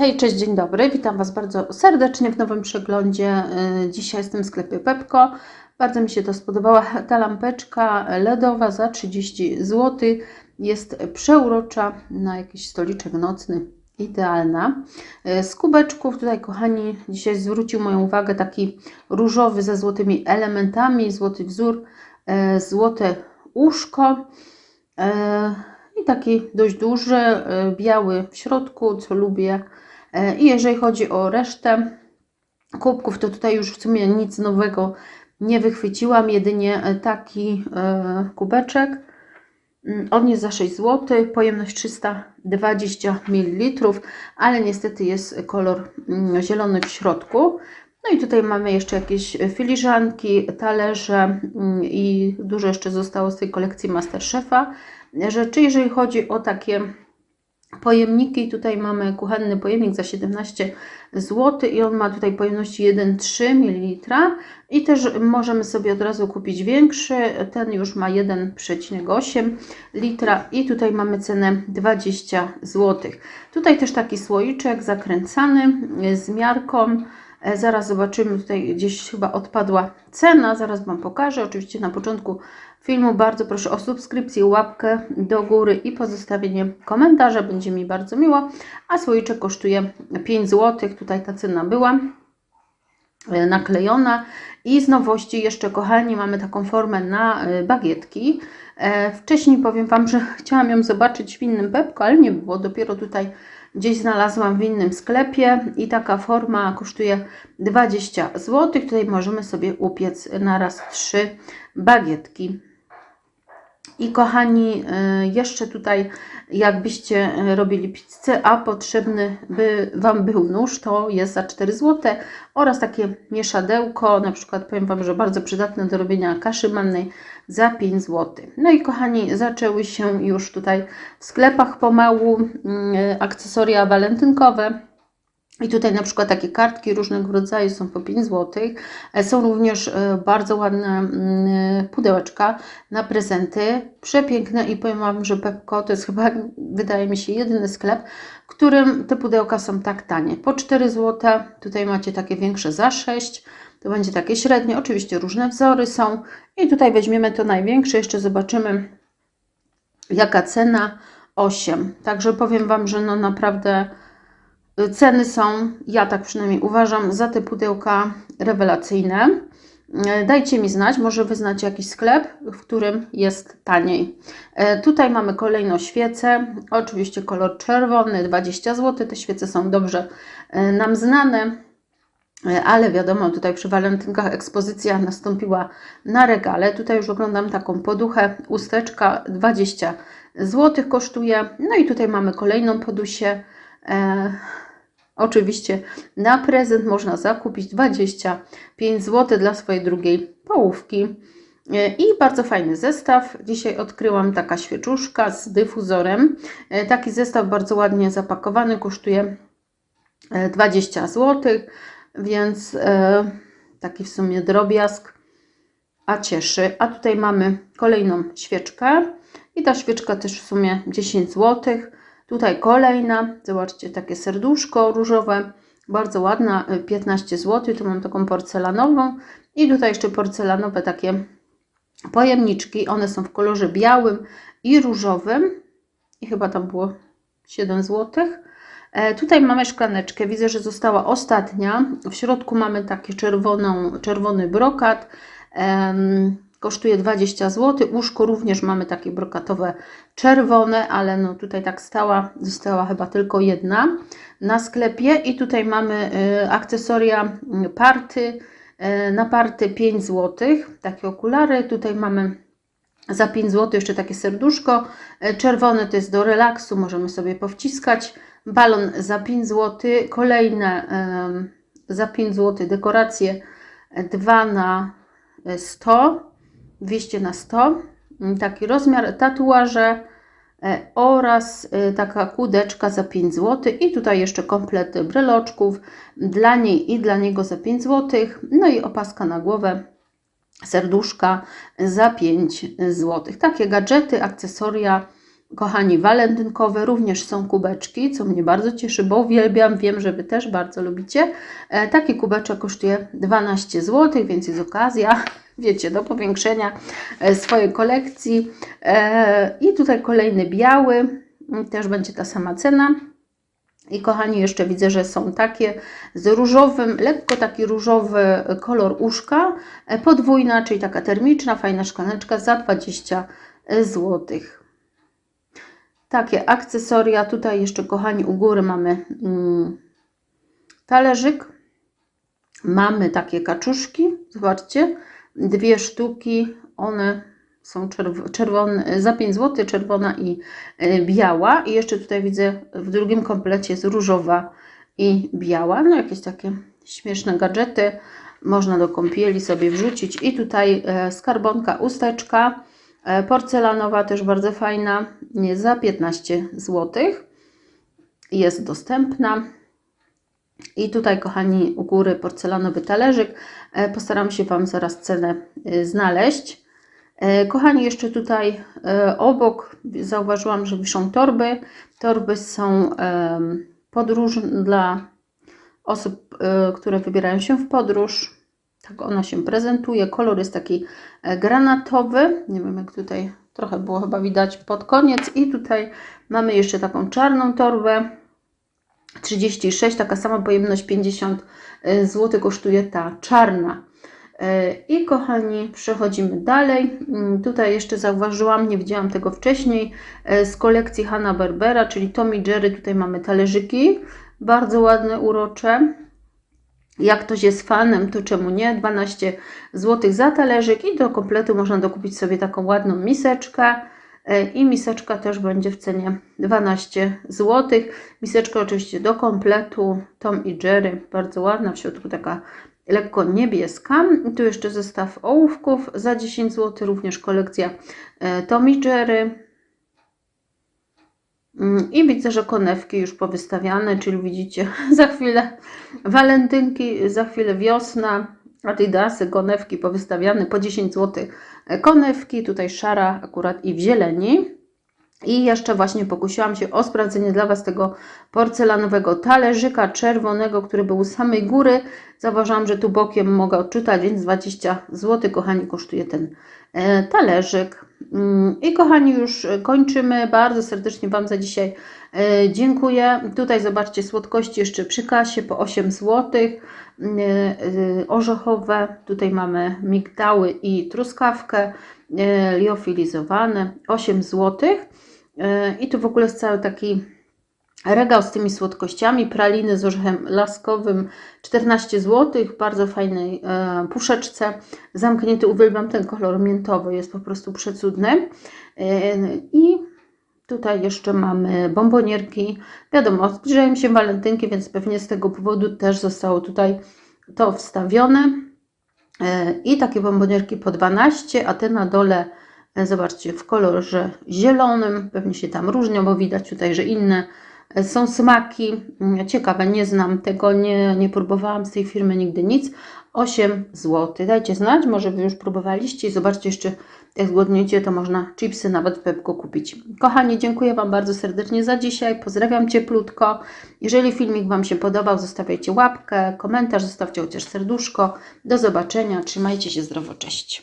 Hej, cześć, dzień dobry. Witam Was bardzo serdecznie w nowym przeglądzie. Y, Dzisiaj jestem w sklepie Pepko. Bardzo mi się to spodobała ta lampeczka LEDowa za 30 zł. Jest przeurocza na jakiś stoliczek nocny. Idealna. Y, Z kubeczków tutaj, kochani, dzisiaj zwrócił moją uwagę taki różowy ze złotymi elementami, złoty wzór, y, złote. E, I taki dość duży, biały w środku, co lubię. E, I jeżeli chodzi o resztę kubków, to tutaj już w sumie nic nowego nie wychwyciłam, jedynie e, taki e, kubeczek. Mm, On jest za 6 zł, pojemność 320 ml, ale niestety jest kolor mm, zielony w środku. No i tutaj mamy jeszcze jakieś filiżanki, talerze mm, i dużo jeszcze zostało z tej kolekcji Masterchefa rzeczy. Jeżeli chodzi o takie pojemniki, tutaj mamy kuchenny pojemnik za 17 zł i on ma tutaj pojemność 1,3 ml i też możemy sobie od razu kupić większy, ten już ma 1,8 litra i tutaj mamy cenę 20 zł. Tutaj też taki słoiczek zakręcany z miarką. E, Zaraz zobaczymy, tutaj gdzieś chyba odpadła cena, zaraz Wam pokażę. Oczywiście na początku filmu bardzo proszę o subskrypcję, łapkę do góry i pozostawienie komentarza, będzie mi bardzo miło. A słoiczek kosztuje 5 zł, tutaj ta cena była e, naklejona. I z nowości jeszcze, kochani, mamy taką formę na e, bagietki. Wcześniej powiem Wam, że chciałam ją zobaczyć w innym Pepko, ale nie było. Dopiero tutaj gdzieś znalazłam w innym sklepie i taka forma kosztuje 20 zł. Tutaj możemy sobie upiec na raz trzy bagietki. I kochani, y, jeszcze tutaj jakbyście y, robili pizzę, a potrzebny by Wam był nóż, to jest za 4 zł oraz takie mieszadełko, na przykład powiem Wam, że bardzo przydatne do robienia kaszy mannej za 5 zł. No i kochani, zaczęły się już tutaj w sklepach pomału y, akcesoria walentynkowe. I tutaj na przykład takie kartki różnego rodzaju są po 5 zł. E, Są również e, bardzo ładne mm, pudełeczka na prezenty. Przepiękne i powiem Wam, że Pepko to jest chyba, wydaje mi się, jedyny sklep, w którym te pudełka są tak tanie. Po 4 zł. Tutaj macie takie większe za 6. To będzie takie średnie. Oczywiście różne wzory są. I tutaj weźmiemy to największe. Jeszcze zobaczymy jaka cena. 8. Także powiem Wam, że no naprawdę Ceny są, ja tak przynajmniej uważam, za te pudełka rewelacyjne. E, Dajcie mi znać, może Wy znacie jakiś sklep, w którym jest taniej. E, Tutaj mamy kolejną świecę, oczywiście kolor czerwony, 20 zł. Te świece są dobrze e, nam znane, ale wiadomo, tutaj przy walentynkach ekspozycja nastąpiła na regale. Tutaj już oglądam taką poduchę, usteczka 20 zł kosztuje. No i tutaj mamy kolejną podusię. E, oczywiście na prezent można zakupić 25 zł dla swojej drugiej połówki. E, I bardzo fajny zestaw. Dzisiaj odkryłam taka świeczuszka z dyfuzorem. E, taki zestaw bardzo ładnie zapakowany, kosztuje e, 20 zł, więc e, taki w sumie drobiazg, a cieszy. A tutaj mamy kolejną świeczkę i ta świeczka też w sumie 10 zł. Tutaj kolejna, zobaczcie, takie serduszko różowe, bardzo ładna, y, 15 zł. Tu mam taką porcelanową i tutaj jeszcze porcelanowe takie pojemniczki. One są w kolorze białym i różowym i chyba tam było 7 zł. E, Tutaj mamy szklaneczkę, widzę, że została ostatnia. W środku mamy taki czerwoną, czerwony brokat. Kosztuje 20 zł. Łóżko również mamy takie brokatowe czerwone, ale no tutaj tak stała, została chyba tylko jedna na sklepie. I tutaj mamy y, akcesoria y, party, y, na party 5 zł, takie okulary. Tutaj mamy za 5 zł jeszcze takie serduszko. Czerwone to jest do relaksu, możemy sobie powciskać. Balon za 5 zł. Kolejne za 5 zł dekoracje 2 na 100, 200 na 100. Mm, Taki rozmiar tatuaże e, oraz e, taka kudeczka za 5 zł. I tutaj jeszcze komplet breloczków dla niej i dla niego za 5 zł. No i opaska na głowę serduszka za 5 zł. Takie gadżety, akcesoria Kochani, walentynkowe również są kubeczki, co mnie bardzo cieszy, bo uwielbiam, wiem, że Wy też bardzo lubicie. E, taki kubeczek kosztuje 12 zł, więc jest okazja, wiecie, do powiększenia e, swojej kolekcji. E, I tutaj kolejny biały, też będzie ta sama cena. I kochani, jeszcze widzę, że są takie z różowym, lekko taki różowy kolor uszka, e, podwójna, czyli taka termiczna, fajna szklaneczka za 20 zł. Takie akcesoria. Tutaj jeszcze, kochani, u góry mamy mm, talerzyk. Mamy takie kaczuszki. Zobaczcie, dwie sztuki. One są czerw czerwone, za 5 zł, czerwona i y, biała. I jeszcze tutaj widzę w drugim komplecie jest różowa i biała. No jakieś takie śmieszne gadżety. Można do kąpieli sobie wrzucić. I tutaj e, skarbonka, usteczka. E, porcelanowa też bardzo fajna, za 15 zł. Jest dostępna. I tutaj, kochani, u góry porcelanowy talerzyk. E, Postaram się Wam zaraz cenę e, znaleźć. E, Kochani, jeszcze tutaj obok zauważyłam, że wiszą torby. Torby są podróż dla osób, które wybierają się w podróż. Tak ona się prezentuje. Kolor jest taki granatowy. Nie wiem, jak tutaj trochę było chyba widać pod koniec. I tutaj mamy jeszcze taką czarną torbę. 36, taka sama pojemność 50 zł kosztuje ta czarna. E, I kochani, przechodzimy dalej. Mm, Tutaj jeszcze zauważyłam, nie widziałam tego wcześniej, e, z kolekcji Hanna Berbera, czyli Tommy Jerry. Tutaj mamy talerzyki, bardzo ładne, urocze. Jak ktoś jest fanem, to czemu nie? 12 zł za talerzyk i do kompletu można dokupić sobie taką ładną miseczkę. E, I miseczka też będzie w cenie 12 zł. Miseczka oczywiście do kompletu Tom i Jerry, bardzo ładna, w środku taka lekko niebieska. I tu jeszcze zestaw ołówków za 10 zł, również kolekcja e, Tom i Jerry. Mm, I widzę, że konewki już powystawiane, czyli widzicie, za chwilę walentynki, za chwilę wiosna, adidasy, konewki powystawiane po 10 zł. Konewki, tutaj szara akurat i w zieleni. I jeszcze właśnie pokusiłam się o sprawdzenie dla Was tego porcelanowego talerzyka czerwonego, który był z samej góry. Zauważyłam, że tu bokiem mogę odczytać, więc 20 zł, kochani, kosztuje ten e, talerzyk. I kochani, już kończymy. Bardzo serdecznie Wam za dzisiaj e, dziękuję. Tutaj zobaczcie słodkości jeszcze przy kasie po 8 zł. Orzechowe, tutaj mamy migdały i truskawkę e, liofilizowane 8 zł. E, I tu w ogóle jest cały taki regał z tymi słodkościami. Praliny z orzechem laskowym 14 zł, bardzo fajnej e, puszeczce. Zamknięty, uwielbiam ten kolor miętowy, jest po prostu przecudny. E, I tutaj jeszcze mamy bombonierki. Wiadomo, zbliżają się walentynki, więc pewnie z tego powodu też zostało tutaj to wstawione. E, I takie bombonierki po 12, a te na dole E, Zobaczcie, w kolorze zielonym, pewnie się tam różnią, bo widać tutaj, że inne są smaki. Mm, Ciekawe, nie znam tego, nie, nie próbowałam z tej firmy nigdy nic. 8 zł. Dajcie znać, może Wy już próbowaliście i zobaczcie jeszcze, jak zgłodniecie, to można chipsy nawet w Pepko kupić. Kochani, dziękuję Wam bardzo serdecznie za dzisiaj. Pozdrawiam cieplutko. Jeżeli filmik Wam się podobał, zostawiajcie łapkę, komentarz, zostawcie chociaż serduszko. Do zobaczenia. Trzymajcie się zdrowo. Cześć.